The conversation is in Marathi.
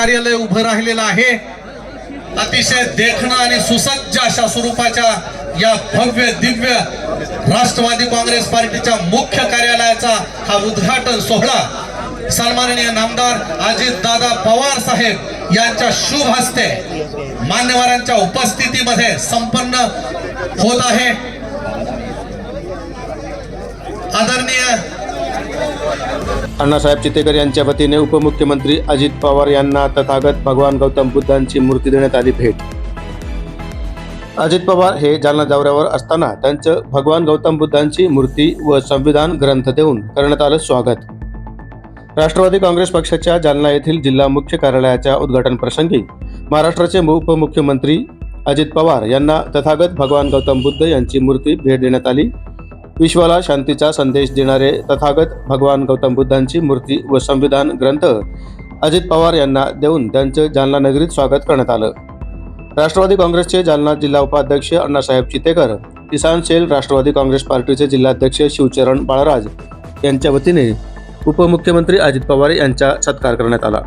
कार्यालय उभं राहिलेलं आहे. अतिशय देखणं आणि सुसज्ज अशा स्वरूपाच्या या भव्य दिव्य राष्ट्रवादी काँग्रेस पार्टीच्या मुख्य कार्यालयाचा हा उद्घाटन सोहळा. सन्माननीय नामदार अजित दादा पवार साहेब यांच्या शुभ हस्ते मान्यवरांच्या उपस्थितीमध्ये संपन्न होत आहे. आदरणीय अण्णासाहेब चितेकर यांच्या वतीने उपमुख्यमंत्री अजित पवार यांना तथागत भगवान गौतम बुद्धांची मूर्ती देण्यात आली भेट. अजित पवार हे जालना दौऱ्यावर असताना त्यांचं भगवान गौतम बुद्धांची मूर्ती व संविधान ग्रंथ देऊन करण्यात आलं स्वागत. राष्ट्रवादी काँग्रेस पक्षाच्या जालना येथील जिल्हा मुख्य कार्यालयाच्या उद्घाटन प्रसंगी महाराष्ट्राचे उपमुख्यमंत्री अजित पवार यांना तथागत भगवान गौतम बुद्ध यांची मूर्ती भेट देण्यात आली. विश्वाला शांतीचा संदेश देणारे तथागत भगवान गौतम बुद्धांची मूर्ती व संविधान ग्रंथ अजित पवार यांना देऊन त्यांचं जालना नगरीत स्वागत करण्यात आलं. राष्ट्रवादी काँग्रेसचे जालना जिल्हा उपाध्यक्ष अण्णासाहेब चितेकर किसान सेल राष्ट्रवादी काँग्रेस पार्टीचे जिल्हाध्यक्ष शिवचरण बाळराज यांच्या वतीने उपमुख्यमंत्री अजित पवार यांचा सत्कार करण्यात आला.